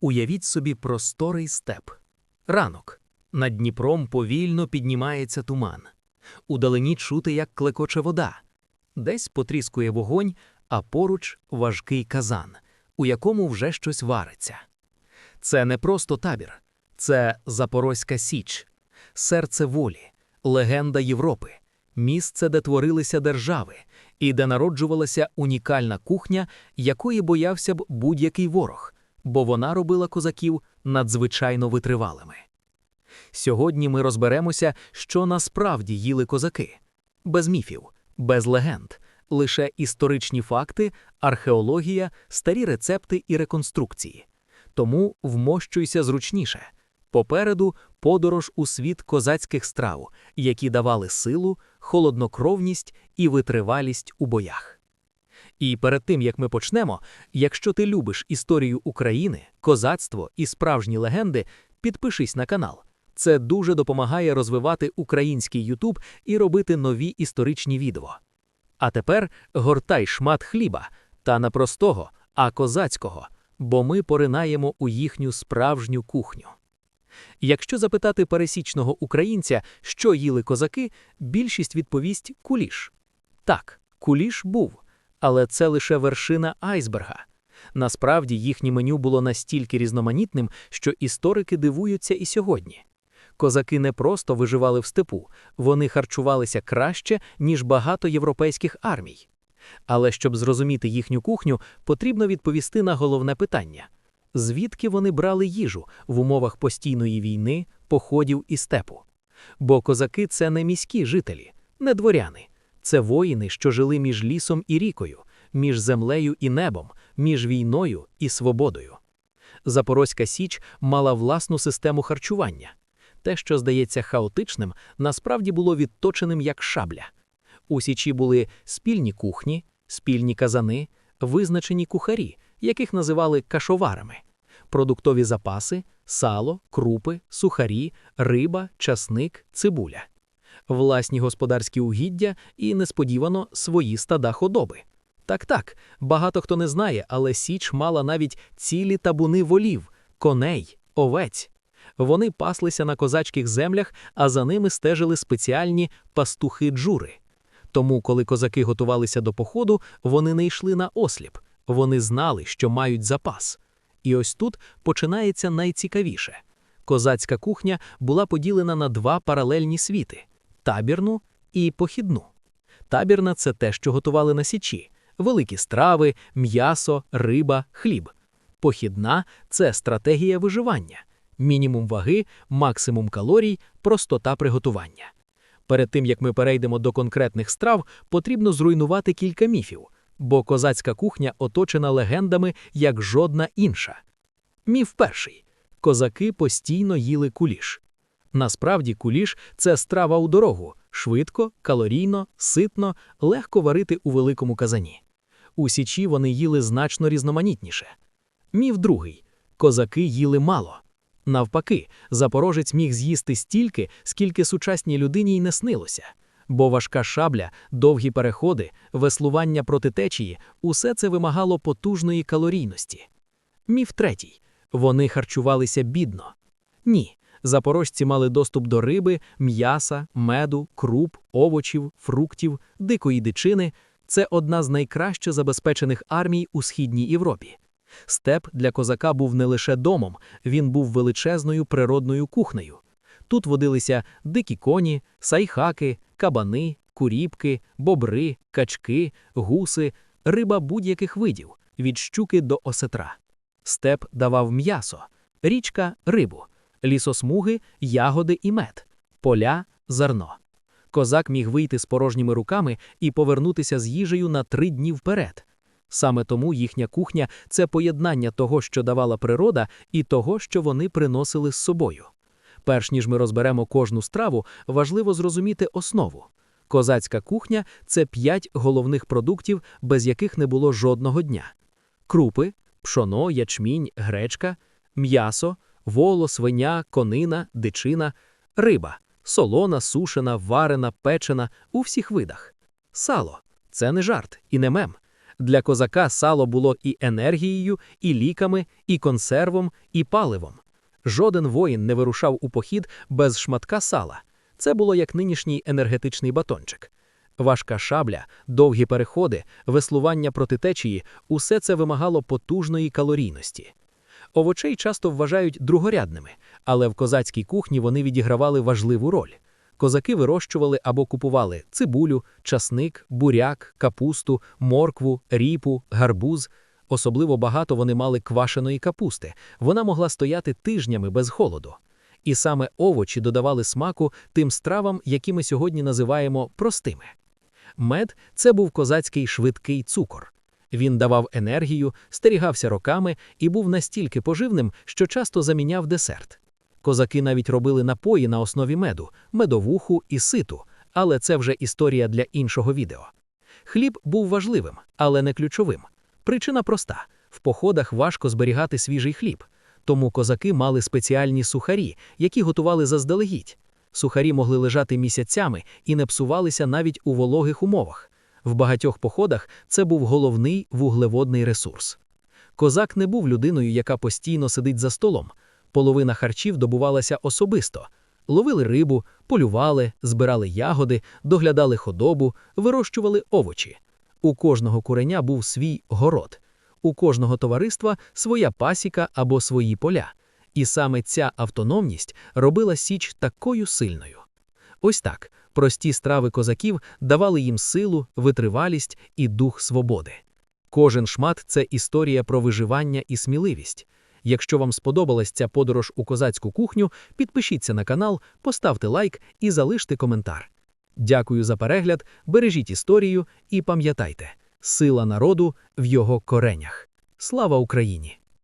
Уявіть собі просторий степ. Ранок. Над Дніпром повільно піднімається туман. Удалині чути, як клекоче вода. Десь потріскує вогонь, а поруч важкий казан, у якому вже щось вариться. Це не просто табір, це Запорозька Січ, серце волі, легенда Європи, місце, де творилися держави, і де народжувалася унікальна кухня, якої боявся б будь-який ворог, бо вона робила козаків надзвичайно витривалими. Сьогодні ми розберемося, що насправді їли козаки, без міфів, без легенд, лише історичні факти, археологія, старі рецепти і реконструкції. Тому вмощуйся зручніше. Попереду подорож у світ козацьких страв, які давали силу, холоднокровність і витривалість у боях. І перед тим як ми почнемо, якщо ти любиш історію України, козацтво і справжні легенди, підпишись на канал. Це дуже допомагає розвивати український Ютуб і робити нові історичні відео. А тепер гортай шмат хліба, та не простого, а козацького, бо ми поринаємо у їхню справжню кухню. Якщо запитати пересічного українця, що їли козаки, більшість відповість куліш. Так, куліш був, але це лише вершина айсберга. Насправді їхнє меню було настільки різноманітним, що історики дивуються і сьогодні. Козаки не просто виживали в степу, вони харчувалися краще, ніж багато європейських армій. Але щоб зрозуміти їхню кухню, потрібно відповісти на головне питання звідки вони брали їжу в умовах постійної війни, походів і степу. Бо козаки це не міські жителі, не дворяни, це воїни, що жили між лісом і рікою, між землею і небом, між війною і свободою. Запорозька Січ мала власну систему харчування. Те, що здається хаотичним, насправді було відточеним як шабля. У Січі були спільні кухні, спільні казани, визначені кухарі, яких називали кашоварами, продуктові запаси, сало, крупи, сухарі, риба, часник, цибуля, власні господарські угіддя і несподівано свої стада худоби. Так так, багато хто не знає, але Січ мала навіть цілі табуни волів, коней, овець. Вони паслися на козацьких землях, а за ними стежили спеціальні пастухи джури. Тому, коли козаки готувалися до походу, вони не йшли на осліп, вони знали, що мають запас. І ось тут починається найцікавіше. Козацька кухня була поділена на два паралельні світи табірну і похідну. Табірна це те, що готували на січі, великі страви, м'ясо, риба, хліб. Похідна це стратегія виживання, мінімум ваги, максимум калорій, простота приготування. Перед тим як ми перейдемо до конкретних страв, потрібно зруйнувати кілька міфів бо козацька кухня оточена легендами як жодна інша. Міф перший козаки постійно їли куліш. Насправді, куліш це страва у дорогу, швидко, калорійно, ситно, легко варити у великому казані. У Січі вони їли значно різноманітніше. Міф другий козаки їли мало. Навпаки, запорожець міг з'їсти стільки, скільки сучасній людині й не снилося бо важка шабля, довгі переходи, веслування проти течії усе це вимагало потужної калорійності. Міф третій вони харчувалися бідно. Ні. Запорожці мали доступ до риби, м'яса, меду, круп, овочів, фруктів, дикої дичини. Це одна з найкраще забезпечених армій у східній Європі. Степ для козака був не лише домом, він був величезною природною кухнею. Тут водилися дикі коні, сайхаки, кабани, куріпки, бобри, качки, гуси, риба будь-яких видів, від щуки до осетра. Степ давав м'ясо, річка рибу, лісосмуги, ягоди і мед, поля зерно. Козак міг вийти з порожніми руками і повернутися з їжею на три дні вперед. Саме тому їхня кухня це поєднання того, що давала природа, і того, що вони приносили з собою. Перш ніж ми розберемо кожну страву, важливо зрозуміти основу. Козацька кухня це п'ять головних продуктів, без яких не було жодного дня: крупи, пшоно, ячмінь, гречка, м'ясо, воло, свиня, конина, дичина, риба, солона, сушена, варена, печена у всіх видах. Сало це не жарт і не мем. Для козака сало було і енергією, і ліками, і консервом, і паливом. Жоден воїн не вирушав у похід без шматка сала. Це було як нинішній енергетичний батончик. Важка шабля, довгі переходи, веслування проти течії – усе це вимагало потужної калорійності. Овочей часто вважають другорядними, але в козацькій кухні вони відігравали важливу роль. Козаки вирощували або купували цибулю, часник, буряк, капусту, моркву, ріпу, гарбуз. Особливо багато вони мали квашеної капусти. Вона могла стояти тижнями без холоду. І саме овочі додавали смаку тим стравам, які ми сьогодні називаємо простими. Мед це був козацький швидкий цукор. Він давав енергію, стерігався роками і був настільки поживним, що часто заміняв десерт. Козаки навіть робили напої на основі меду, медовуху і ситу, але це вже історія для іншого відео. Хліб був важливим, але не ключовим. Причина проста: в походах важко зберігати свіжий хліб, тому козаки мали спеціальні сухарі, які готували заздалегідь. Сухарі могли лежати місяцями і не псувалися навіть у вологих умовах. В багатьох походах це був головний вуглеводний ресурс. Козак не був людиною, яка постійно сидить за столом. Половина харчів добувалася особисто. Ловили рибу, полювали, збирали ягоди, доглядали худобу, вирощували овочі. У кожного куреня був свій город, у кожного товариства своя пасіка або свої поля. І саме ця автономність робила Січ такою сильною. Ось так прості страви козаків давали їм силу, витривалість і дух свободи. Кожен шмат це історія про виживання і сміливість. Якщо вам сподобалась ця подорож у козацьку кухню, підпишіться на канал, поставте лайк і залиште коментар. Дякую за перегляд, бережіть історію і пам'ятайте, сила народу в його коренях. Слава Україні!